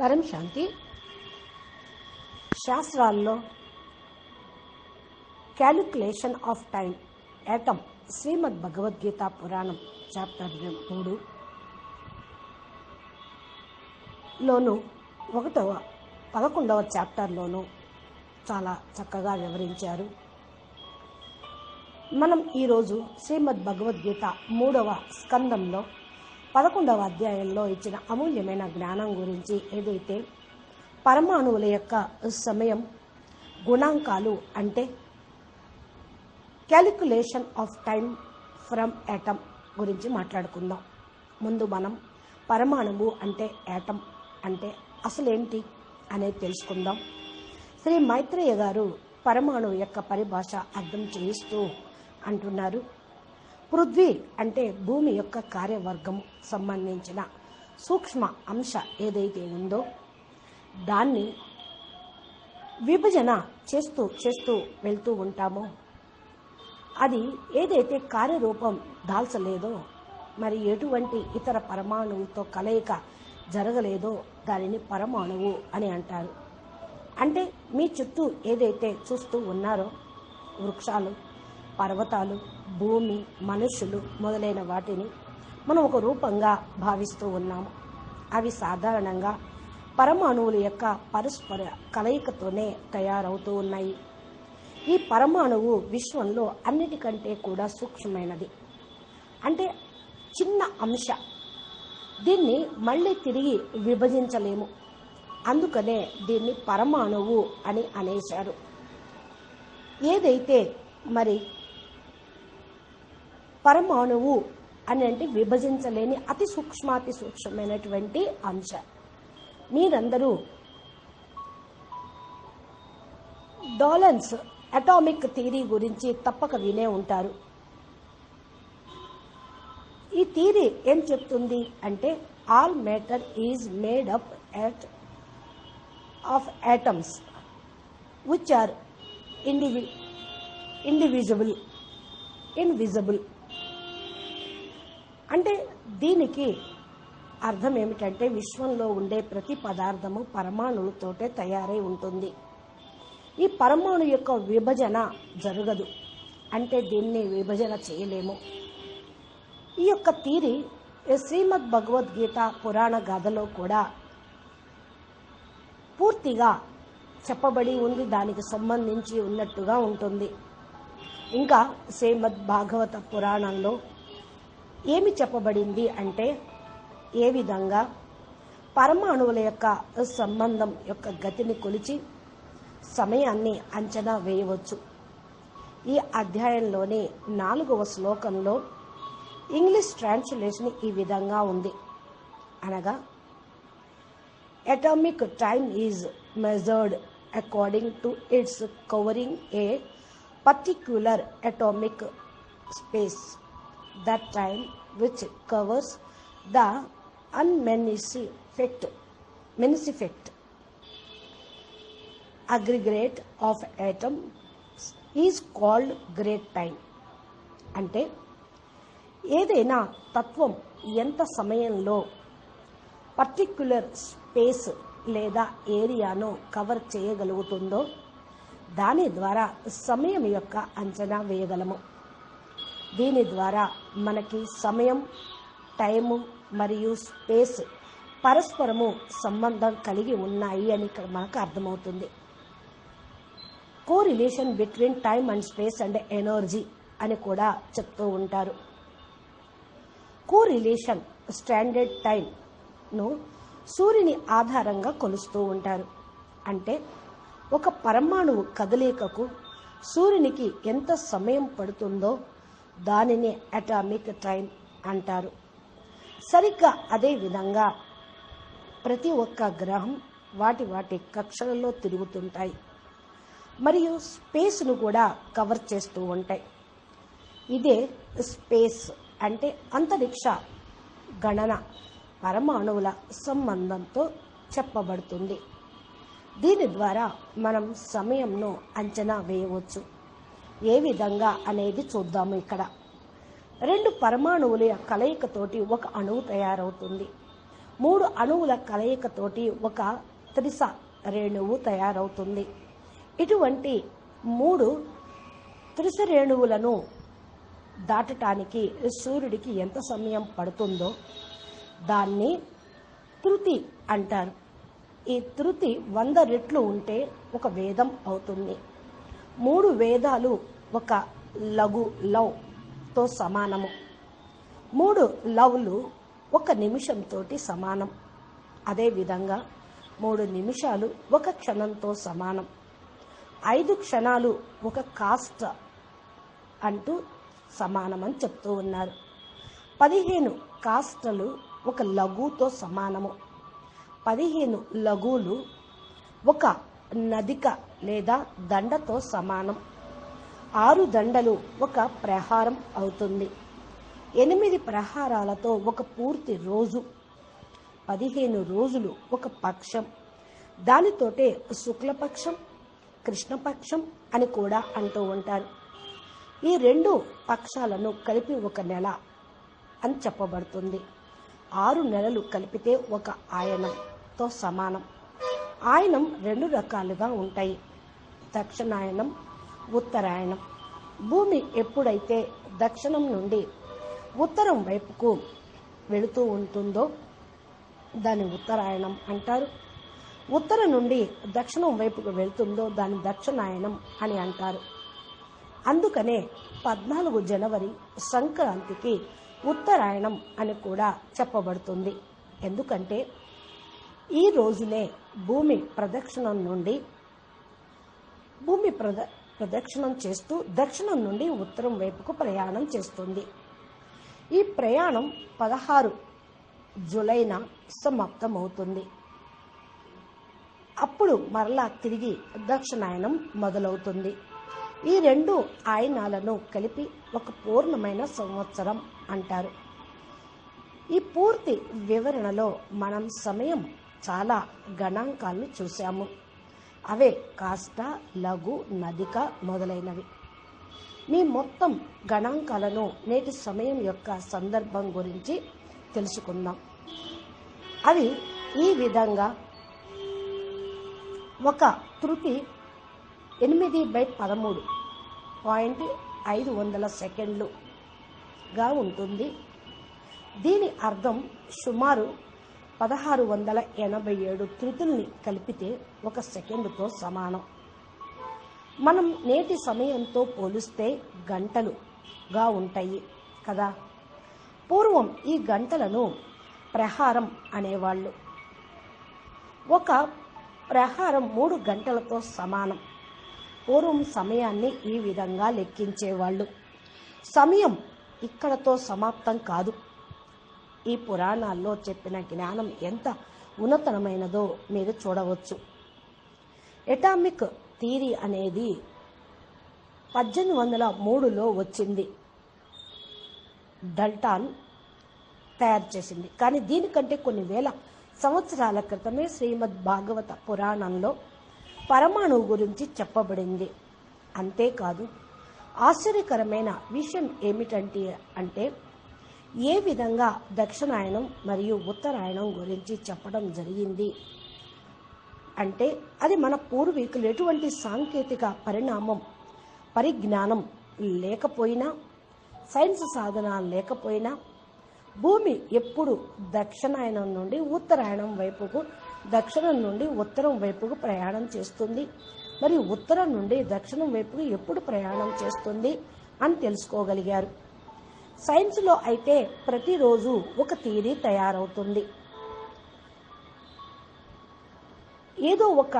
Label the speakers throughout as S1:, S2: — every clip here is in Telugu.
S1: పరం శాంతి. శాస్త్రాల్లో calculation of time. Atom Shrimad Bhagavad Gita Puranam chapter మూడు. లోను ఒకటవ పదకొండవ చాప్టర్లోను చాలా చక్కగా వివరించారు. మనం ఈరోజు శ్రీమద్ భగవద్గీత మూడవ స్కందంలో పదకొండవ అధ్యాయంలో ఇచ్చిన అమూల్యమైన జ్ఞానం గురించి ఏదైతే పరమాణువుల యొక్క సమయం గుణాంకాలు అంటే calculation of time from atom గురించి మాట్లాడుకుందాం. ముందు మనం పరమాణువు అంటే యాటమ్ అంటే అసలేంటి అనేది తెలుసుకుందాం. శ్రీ మైత్రేయ గారు పరమాణువు యొక్క పరిభాష అర్థం చేయిస్తూ అంటున్నారు. పృథ్వీ అంటే భూమి యొక్క కార్యవర్గము సంబంధించిన సూక్ష్మ అంశ ఏదైతే ఉందో దాన్ని విభజన చేస్తూ చేస్తూ వెళ్తూ ఉంటామో. అది ఏదైతే కార్యరూపం దాల్చలేదో మరి ఎటువంటి ఇతర పరమాణువుతో కలయిక జరగలేదో దానిని పరమాణువు అని అంటారు. అంటే మీ చుట్టూ ఏదైతే చూస్తూ ఉన్నారో వృక్షాలు పర్వతాలు భూమి మనుషులు మొదలైన వాటిని మనం ఒక రూపంగా భావిస్తూ ఉన్నాము. అవి సాధారణంగా పరమాణువుల యొక్క పరస్పర కలయికతోనే తయారవుతూ ఉన్నాయి. ఈ పరమాణువు విశ్వంలో అన్నిటికంటే కూడా సూక్ష్మమైనది. అంటే చిన్న అంశ. దీన్ని మళ్ళీ తిరిగి విభజించలేము. అందుకనే దీన్ని పరమాణువు అని అనేశారు. ఏదైతే మరి పరమాణువు అని అంటే విభజించలేని అతి సూక్ష్మాతి సూక్ష్మమైనటువంటి అంశ. మీరందరూ డాలన్స్ అటామిక్ థియరీ గురించి తప్పక వినే ఉంటారు. ఈ థియరీ ఏం చెప్తుంది అంటే all matter is made up at of atoms which are indivi individual invisible అంటే దీనికి అర్థం ఏమిటంటే విశ్వంలో ఉండే ప్రతి పదార్థము పరమాణువులతోటే తయారై ఉంటుంది. ఈ పరమాణు యొక్క విభజన జరగదు. అంటే దీన్ని విభజన చేయలేము. ఈ యొక్క తీరి శ్రీమద్ భగవద్గీత పురాణ గాథలో కూడా పూర్తిగా చెప్పబడి ఉంది దానికి సంబంధించి ఉన్నట్టుగా ఉంటుంది. ఇంకా శ్రీమద్ భాగవత పురాణంలో ఏమి చెప్పబడింది అంటే ఏ విధంగా పరమాణువుల యొక్క సంబంధం యొక్క గతిని కొలిచి సమయాన్ని అంచనా వేయవచ్చు? ఈ అధ్యాయంలోని నాలుగవ శ్లోకంలో ఇంగ్లీష్ ట్రాన్స్లేషన్ ఈ విధంగా ఉంది. అనగా atomic time is measured according to its covering a particular atomic space that time which covers the unmanifest manifest aggregate of atoms is called great time అంటే ఏదైనా తత్వం ఎంత సమయంలో పర్టిక్యులర్ స్పేస్ లేదా ఏరియాను కవర్ చేయగలుగుతుందో దాని ద్వారా సమయం యొక్క అంచనా వేయగలము దీని ద్వారా మనకి సమయం టైము మరియు స్పేస్ పరస్పరము సంబంధం కలిగి ఉన్నాయి అని ఇక్కడ మనకు అర్థమవుతుంది. Correlation between time and space and energy అని కూడా చెప్తూ ఉంటారు. కో రిలేషన్ స్టాండర్డ్ టైంను సూర్యుని ఆధారంగా కొలుస్తూ ఉంటారు. అంటే ఒక పరమాణువు కదలికకు సూర్యునికి ఎంత సమయం పడుతుందో దానిని అటామిక్ టైం అంటారు. సరిగ్గా అదే విధంగా ప్రతి ఒక్క గ్రహం వాటి వాటి కక్షలలో తిరుగుతుంటాయి. మరియు స్పేస్ను కూడా కవర్ చేస్తూ ఉంటాయి. ఇదే స్పేస్ అంటే అంతరిక్ష గణన పరమాణువుల సంబంధంతో చెప్పబడుతుంది. దీని ద్వారా మనం సమయంను అంచనా వేయవచ్చు. ఏ విధంగా అనేది చూద్దాము ఇక్కడ. రెండు పరమాణువుల కలయికతోటి ఒక అణువు తయారవుతుంది. మూడు అణువుల కలయికతోటి ఒక త్రిస రేణువు తయారవుతుంది. ఇటువంటి మూడు త్రిస రేణువులను దాటటానికి సూర్యుడికి ఎంత సమయం పడుతుందో దాన్ని తృతి అంటారు. ఈ తృతి వంద రెట్లు ఉంటే ఒక వేదం అవుతుంది. మూడు వేదాలు ఒక లఘు లవ్తో సమానము. మూడు లవ్లు ఒక నిమిషంతో సమానం. అదేవిధంగా మూడు నిమిషాలు ఒక క్షణంతో సమానం. ఐదు క్షణాలు ఒక కాస్ట్ అంటూ సమానమని చెప్తూ ఉన్నారు. పదిహేను కాస్టలు ఒక లఘుతో సమానము. పదిహేను లఘువులు ఒక నదిక లేదా దండతో సమానం. ఆరు దండలు ఒక ప్రహారం అవుతుంది. ఎనిమిది ప్రహారాలతో ఒక పూర్తి రోజు. పదిహేను రోజులు ఒక పక్షం. దానితోటే శుక్లపక్షం కృష్ణపక్షం అని కూడా అంటూ ఉంటారు. ఈ రెండు పక్షాలను కలిపి ఒక నెల అని చెప్పబడుతుంది. ఆరు నెలలు కలిపితే ఒక ఆయనంతో సమానం. ఆయనం రెండు రకాలుగా ఉంటాయి. దక్షిణాయనం ఉత్తరాయణం. భూమి ఎప్పుడైతే దక్షిణం నుండి ఉత్తరం వైపుకు వెళుతూ ఉంటుందో దాన్ని ఉత్తరాయణం అంటారు. ఉత్తరం నుండి దక్షిణం వైపుకు వెళుతుందో దాన్ని దక్షిణాయనం అని అంటారు. అందుకనే పద్నాలుగు జనవరి సంక్రాంతికి ఉత్తరాయణం అని కూడా చెప్పబడుతుంది. ఎందుకంటే ఈ రోజునే భూమి ప్రదక్షిణం నుండి భూమి ప్రద ప్రదక్షిణం చేస్తూ దక్షిణం నుండి ఉత్తరం వైపుకు ప్రయాణం చేస్తుంది. ఈ ప్రయాణం పదహారు జులైన సమాప్తమవుతుంది. అప్పుడు మరలా తిరిగి దక్షిణాయనం మొదలవుతుంది. ఈ రెండు ఆయనాలను కలిపి ఒక పూర్ణమైన సంవత్సరం అంటారు. ఈ పూర్తి వివరణలో మనం సమయం చాలా గణాంకాలను చూశాము. అవే కాస్త లఘు నదిక మొదలైనవి. మీ మొత్తం గణాంకాలను నేటి సమయం యొక్క సందర్భం గురించి తెలుసుకుందాం. అవి ఈ విధంగా. ఒక తృతి ఎనిమిది బై పదమూడు. పాయింట్ ఐదు వందల సెకండ్లుగా ఉంటుంది. దీని అర్థం సుమారు పదహారు వందల ఎనభై ఏడు తృతుల్ని కలిపితే ఒక సెకండుతో సమానం. మనం నేటి సమయంతో పోలిస్తే గంటలుగా ఉంటాయి కదా. పూర్వం ఈ గంటలను ప్రహారం అనేవాళ్ళు. ఒక ప్రహారం మూడు గంటలతో సమానం. పూర్వం సమయాన్ని ఈ విధంగా లెక్కించేవాళ్ళు. సమయం ఇక్కడతో సమాప్తం కాదు. ఈ పురాణాల్లో చెప్పిన జ్ఞానం ఎంత ఉన్నతమైనదో మీరు చూడవచ్చు. ఎటామిక్ థీరీ అనేది పద్దెనిమిది వందల మూడులో వచ్చింది. డల్టాన్ తయారు చేసింది. కానీ దీనికంటే కొన్ని వేల సంవత్సరాల క్రితమే శ్రీమద్ భాగవత పురాణంలో పరమాణువు గురించి చెప్పబడింది. అంతేకాదు ఆశ్చర్యకరమైన విషయం ఏమిటంటే అంటే ఏ విధంగా దక్షిణాయనం మరియు ఉత్తరాయణం గురించి చెప్పడం జరిగింది? అంటే అది మన పూర్వీకులు ఎటువంటి సాంకేతిక పరిణామం పరిజ్ఞానం లేకపోయినా సైన్స్ సాధన లేకపోయినా భూమి ఎప్పుడు దక్షిణాయనం నుండి ఉత్తరాయణం వైపుకు దక్షిణం నుండి ఉత్తరం వైపుకు ప్రయాణం చేస్తుంది మరియు ఉత్తరం నుండి దక్షిణం వైపుకు ఎప్పుడు ప్రయాణం చేస్తుంది అని తెలుసుకోగలిగారు. సైన్స్లో అయితే ప్రతిరోజు ఒక థియరీ తయారవుతుంది. ఏదో ఒక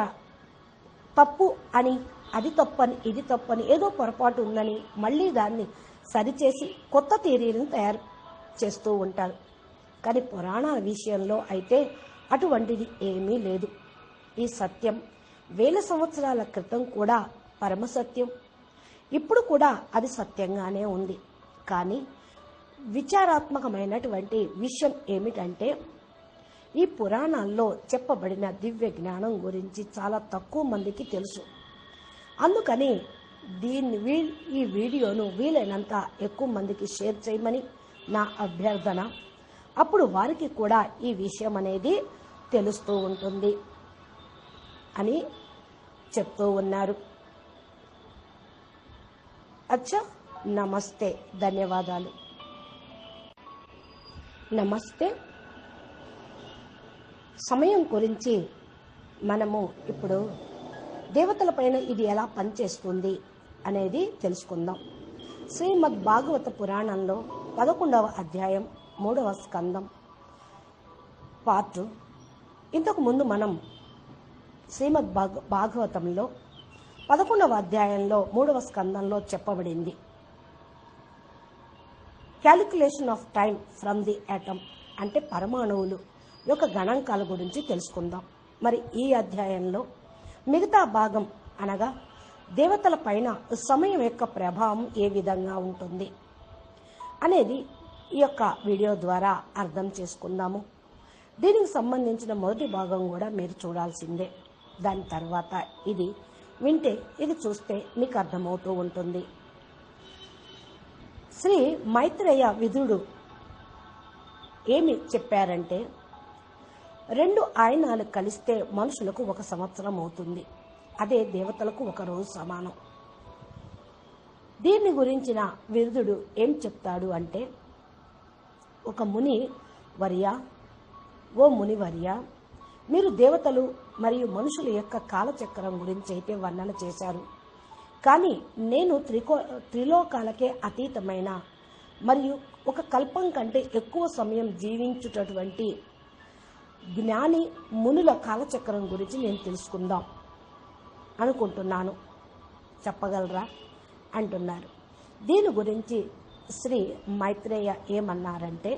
S1: తప్పు అని అది తప్పని ఇది తప్పని ఏదో పొరపాటు ఉందని మళ్ళీ దాన్ని సరిచేసి కొత్త థియరీని తయారు చేస్తూ ఉంటారు. కానీ పురాణాల విషయంలో అయితే అటువంటిది ఏమీ లేదు. ఈ సత్యం వేల సంవత్సరాల క్రితం కూడా పరమసత్యం ఇప్పుడు కూడా అది సత్యంగానే ఉంది. కానీ విచారాత్మకమైనటువంటి విషయం ఏమిటంటే ఈ పురాణాల్లో చెప్పబడిన దివ్య జ్ఞానం గురించి చాలా తక్కువ మందికి తెలుసు. అందుకని దీన్ని వీ ఈ వీడియోను వీలైనంత ఎక్కువ మందికి షేర్ చేయమని నా అభ్యర్థన. అప్పుడు వారికి కూడా ఈ విషయం అనేది తెలుస్తూ ఉంటుంది అని చెప్తూ ఉన్నారు. అచ్చా నమస్తే ధన్యవాదాలు. నమస్తే. సమయం గురించి మనము ఇప్పుడు దేవతల పైన ఇది ఎలా పనిచేస్తుంది అనేది తెలుసుకుందాం. శ్రీమద్ భాగవత పురాణంలో పదకొండవ అధ్యాయం మూడవ స్కందం పార్ట్. ఇంతకు ముందు మనం శ్రీమద్ భాగ భాగవతంలో పదకొండవ అధ్యాయంలో మూడవ స్కందంలో చెప్పబడింది. Calculation of time from the atom అంటే పరమాణువులు. యొక్క గణాంకాల గురించి తెలుసుకుందాం. మరి ఈ అధ్యాయంలో మిగతా భాగం అనగా దేవతల పైన సమయం యొక్క ప్రభావం ఏ విధంగా ఉంటుంది అనేది ఈ యొక్క వీడియో ద్వారా అర్థం చేసుకుందాము. దీనికి సంబంధించిన మొదటి భాగం కూడా మీరు చూడాల్సిందే. దాని తర్వాత ఇది వింటే ఇది చూస్తే మీకు అర్థమవుతూ ఉంటుంది. శ్రీ మైత్రేయ విధుడు ఏమి చెప్పారంటే రెండు ఆయనాలు కలిస్తే మనుషులకు ఒక సంవత్సరం అవుతుంది. అదే దేవతలకు ఒక రోజు సమానం. దీన్ని గురించిన విరుదుడు ఏం చెప్తాడు అంటే ఒక ముని వర్య ఓ ముని వర్య మీరు దేవతలు మరియు మనుషుల యొక్క కాలచక్రం గురించి అయితే వర్ణన చేశారు. కానీ నేను త్రికో త్రిలోకాలకే అతీతమైన మరియు ఒక కల్పం కంటే ఎక్కువ సమయం జీవించుటటువంటి జ్ఞాని మునుల కాలచక్రం గురించి నేను తెలుసుకుందాం అనుకుంటున్నాను. చెప్పగలరా? అంటున్నారు. దీని గురించి శ్రీ మైత్రేయ ఏమన్నారంటే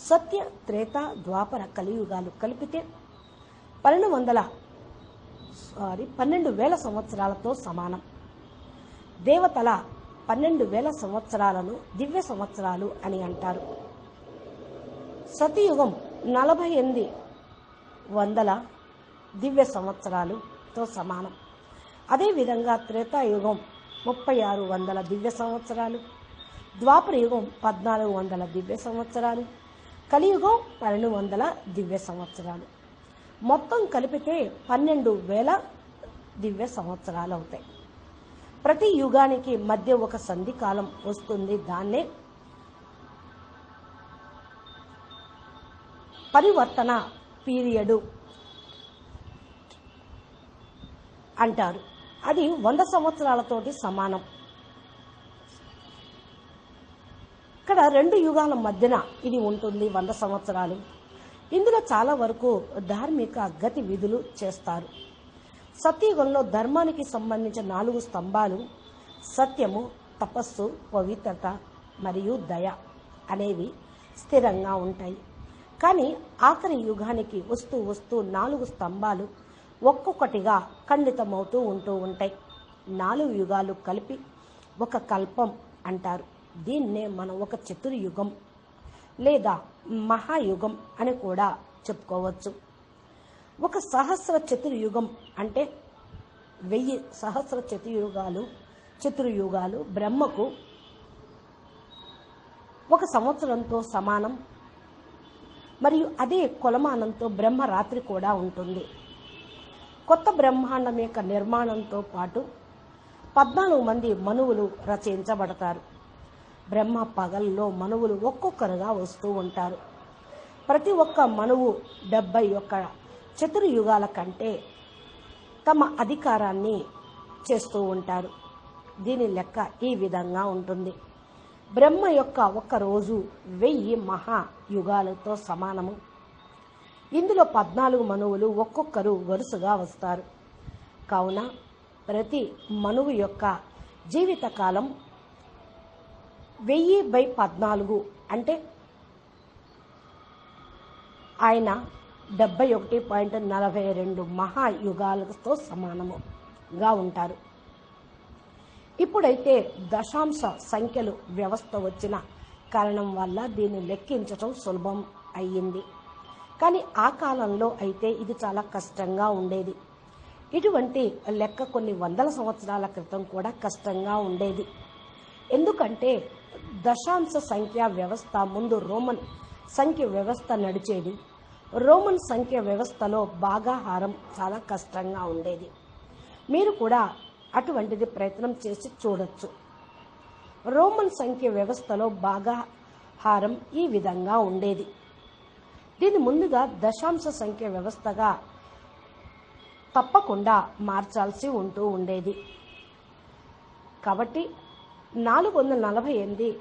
S1: సత్య త్రేత ద్వాపర కలియుగాలు కలిపితే పన్నెండు వందల సారీ పన్నెండు వేల సంవత్సరాలతో సమానం. దేవతల పన్నెండు వేల సంవత్సరాలను దివ్య సంవత్సరాలు అని అంటారు. సతయుగం నలభై ఎనిమిది వందల దివ్య సంవత్సరాలుతో సమానం. అదేవిధంగా త్రేతాయుగం ముప్పై ఆరు వందల దివ్య సంవత్సరాలు ద్వాపర యుగం పద్నాలుగు వందల దివ్య సంవత్సరాలు కలియుగం పన్నెండు వందల దివ్య సంవత్సరాలు. మొత్తం కలిపితే పన్నెండు వేల దివ్య సంవత్సరాలు అవుతాయి. ప్రతి యుగానికి మధ్య ఒక సంధి కాలం వస్తుంది. దాన్నే పరివర్తన పీరియడు అంటారు. అది వంద సంవత్సరాలతోటి సమానం. ఇక్కడ రెండు యుగాల మధ్యన ఇది ఉంటుంది వంద సంవత్సరాలు. ఇందులో చాలా వరకు ధార్మిక గతి విధులు చేస్తారు. సత్యయుగంలో ధర్మానికి సంబంధించిన నాలుగు స్తంభాలు సత్యము తపస్సు పవిత్రత మరియు దయ అనేవి స్థిరంగా ఉంటాయి. కానీ ఆఖరి యుగానికి వస్తూ వస్తూ నాలుగు స్తంభాలు ఒక్కొక్కటిగా ఖండితమవుతూ ఉంటూ ఉంటాయి. నాలుగు యుగాలు కలిపి ఒక కల్పం అంటారు. దీన్నే మనం ఒక చతుర్యుగం లేదా మహాయుగం అని కూడా చెప్పుకోవచ్చు. ఒక సహస్ర చతుర్యుగం అంటే వెయ్యి సహస్ర చతుర్యుగాలు చతుర్యుగాలు బ్రహ్మకు ఒక సంవత్సరంతో సమానం. మరియు అదే కొలమానంతో బ్రహ్మ రాత్రి కూడా ఉంటుంది. కొత్త బ్రహ్మాండం యొక్క నిర్మాణంతో పాటు పద్నాలుగు మంది మనువులు రచయించబడతారు బ్రహ్మ పగల్లో మనువులు ఒక్కొక్కరుగా వస్తూ ఉంటారు. ప్రతి ఒక్క మనువు డెబ్బై ఒక్క చతుర్యుగాల కంటే తమ అధికారాన్ని చేస్తూ ఉంటారు. దీని లెక్క ఈ విధంగా ఉంటుంది. బ్రహ్మ యొక్క ఒక్క రోజు వెయ్యి మహాయుగాలతో సమానము. ఇందులో పద్నాలుగు మనువులు ఒక్కొక్కరు వరుసగా వస్తారు. కావున ప్రతి మనువు యొక్క జీవితకాలం వెయ్యి బై పద్నాలుగు అంటే ఆయన డెబ్బై ఒకటి పాయింట్ నలభై రెండు మహాయుగాలతో సమానముగా ఉంటారు. ఇప్పుడైతే దశాంశ సంఖ్యలు వ్యవస్థ వచ్చిన కారణం వల్ల దీన్ని లెక్కించటం సులభం అయ్యింది. కానీ ఆ కాలంలో అయితే ఇది చాలా కష్టంగా ఉండేది. ఇటువంటి లెక్క కొన్ని వందల సంవత్సరాల క్రితం కూడా కష్టంగా ఉండేది. ఎందుకంటే దశాంశ సంఖ్య వ్యవస్థ ముందు రోమన్ సంఖ్య వ్యవస్థ నడిచేది రోమన్ సంఖ్య వ్యవస్థలో భాగాహారం చాలా కష్టంగా ఉండేది. మీరు కూడా అటువంటిది ప్రయత్నం చేసి చూడొచ్చు. రోమన్ సంఖ్య వ్యవస్థలో భాగాహారం ఈ విధంగా ఉండేది. దీని ముందుగా దశాంశ సంఖ్య వ్యవస్థగా తప్పకుండా మార్చాల్సి ఉంటూ ఉండేది. కాబట్టి నాలుగు వందల నలభై ఎనిమిది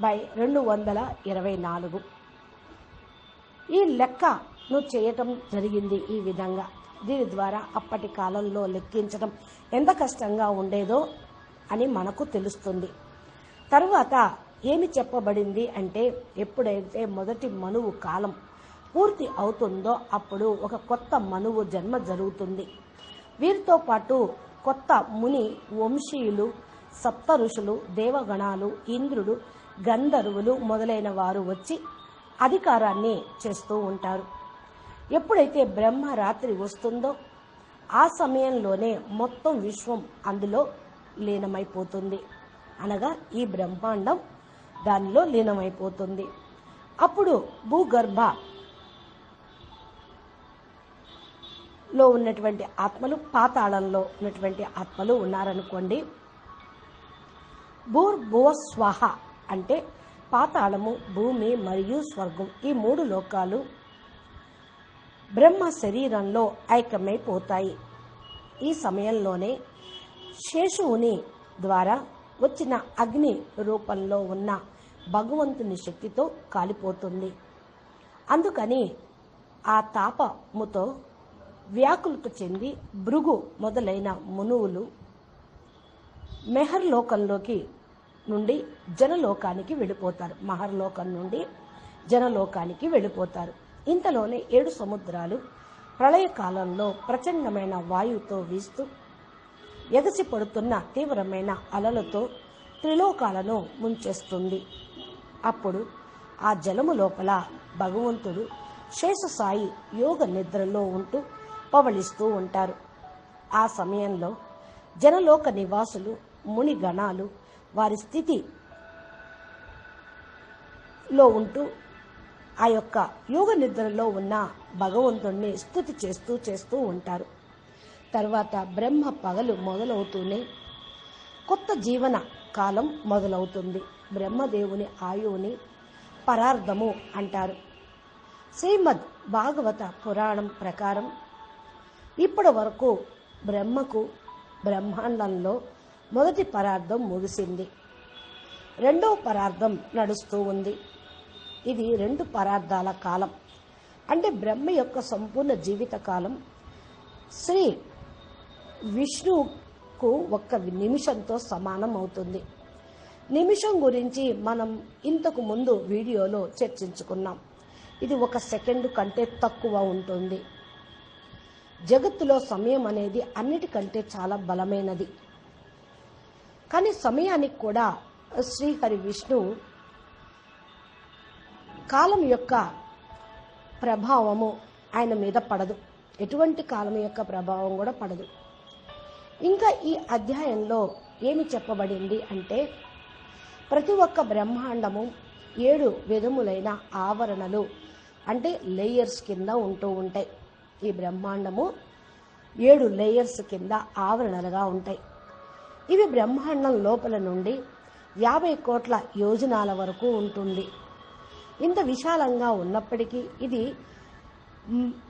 S1: బై రెండు వందల ఇరవై నాలుగు. ఈ లెక్కను చేయటం జరిగింది ఈ విధంగా. దీని ద్వారా అప్పటి కాలంలో లెక్కించడం ఎంత కష్టంగా ఉండేదో అని మనకు తెలుస్తుంది. తరువాత ఏమి చెప్పబడింది అంటే ఎప్పుడైతే మొదటి మనువు కాలం పూర్తి అవుతుందో అప్పుడు ఒక కొత్త మనువు జన్మ జరుగుతుంది. వీరితో పాటు కొత్త ముని వంశీయులు సప్త ఋషులు దేవగణాలు ఇంద్రుడు గంధర్వులు మొదలైన వారు వచ్చి అధికారాన్ని చేస్తూ ఉంటారు. ఎప్పుడైతే బ్రహ్మ రాత్రి వస్తుందో ఆ సమయంలోనే మొత్తం విశ్వం అందులో లీనమైపోతుంది. అనగా ఈ బ్రహ్మాండం దానిలో లీనమైపోతుంది. అప్పుడు భూగర్భ లో ఉన్నటువంటి ఆత్మలు పాతాళంలో ఉన్నటువంటి ఆత్మలు ఉన్నారనుకోండి. భూర్ స్వాహ అంటే పాతాళము భూమి మరియు స్వర్గం. ఈ మూడు లోకాలు బ్రహ్మ శరీరంలో ఐక్యమైపోతాయి. ఈ సమయంలోనే శేషువుని ద్వారా వచ్చిన అగ్ని రూపంలో ఉన్న భగవంతుని శక్తితో కాలిపోతుంది. అందుకని ఆ తాపముతో వ్యాకులత చెంది భృగు మొదలైన మునువులు మెహర్ లోకంలోకి నుండి జనలోకానికి వెళ్ళిపోతారు. మహర్లోకం నుండి జనలోకానికి వెళ్ళిపోతారు. ఇంతలోనే ఏడు సముద్రాలు ప్రళయకాలంలో ప్రచండమైన వాయువుతో వీస్తూ ఎగసి పడుతున్న తీవ్రమైన అలలతో త్రిలోకాలను ముంచేస్తుంది. అప్పుడు ఆ జలము లోపల భగవంతుడు శేషసాయి యోగ నిద్రలో ఉంటూ పవళిస్తూ ఉంటారు. ఆ సమయంలో జనలోక నివాసులు మునిగణాలు వారి స్థితి లో ఉంటూ ఆ యొక్క యోగ నిద్రలో ఉన్న భగవంతుణ్ణి స్థుతి చేస్తూ చేస్తూ ఉంటారు. తర్వాత బ్రహ్మ పగలు మొదలవుతూనే కొత్త జీవన కాలం మొదలవుతుంది. బ్రహ్మదేవుని ఆయువుని పరార్థము అంటారు. శ్రీమద్ భాగవత పురాణం ప్రకారం ఇప్పటి వరకు బ్రహ్మకు బ్రహ్మాండంలో మొదటి పరార్థం ముగిసింది. రెండవ పరార్థం నడుస్తూ ఉంది. ఇది రెండు పరార్థాల కాలం. అంటే బ్రహ్మ యొక్క సంపూర్ణ జీవిత కాలం. శ్రీ విష్ణువుకు ఒక్క నిమిషంతో సమానం అవుతుంది. నిమిషం గురించి మనం ఇంతకు ముందు వీడియోలో చర్చించుకున్నాం. ఇది ఒక సెకండ్ కంటే తక్కువ ఉంటుంది. జగత్తులో సమయం అనేది అన్నిటికంటే చాలా బలమైనది. కానీ సమయానికి కూడా శ్రీహరి విష్ణు కాలం యొక్క ప్రభావము ఆయన మీద పడదు. ఎటువంటి కాలం యొక్క ప్రభావం కూడా పడదు. ఇంకా ఈ అధ్యాయంలో ఏమి చెప్పబడింది అంటే ప్రతి ఒక్క బ్రహ్మాండము ఏడు విధములైన ఆవరణలు అంటే లేయర్స్ కింద ఉంటూ ఉంటాయి. ఈ బ్రహ్మాండము ఏడు లేయర్స్ కింద ఆవరణలుగా ఉంటాయి. ఇవి బ్రహ్మాండం లోపల నుండి యాభై కోట్ల యోజనాల వరకు ఉంటుంది. ఇంత విశాలంగా ఉన్నప్పటికీ ఇది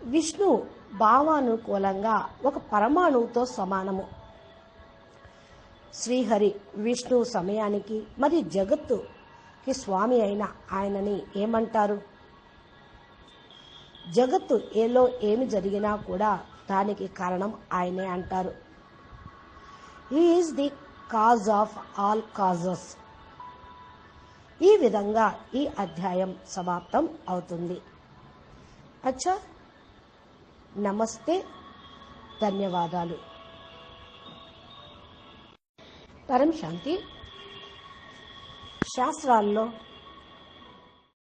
S1: విష్ణు భావానుకూలంగా ఒక పరమాణువుతో సమానము. శ్రీహరి విష్ణు సమయానికి మరి జగత్తుకి స్వామి అయిన ఆయనని ఏమంటారు? జగత్తు ఏలో ఏమి జరిగినా కూడా దానికి కారణం ఆయనే అంటారు. Is the cause of all causes ఈ విధంగా ఈ అధ్యాయం సమాప్తం అవుతుంది. అచ్చా నమస్తే ధన్యవాదాలు. పరం శాంతి. శాస్త్రాల్లో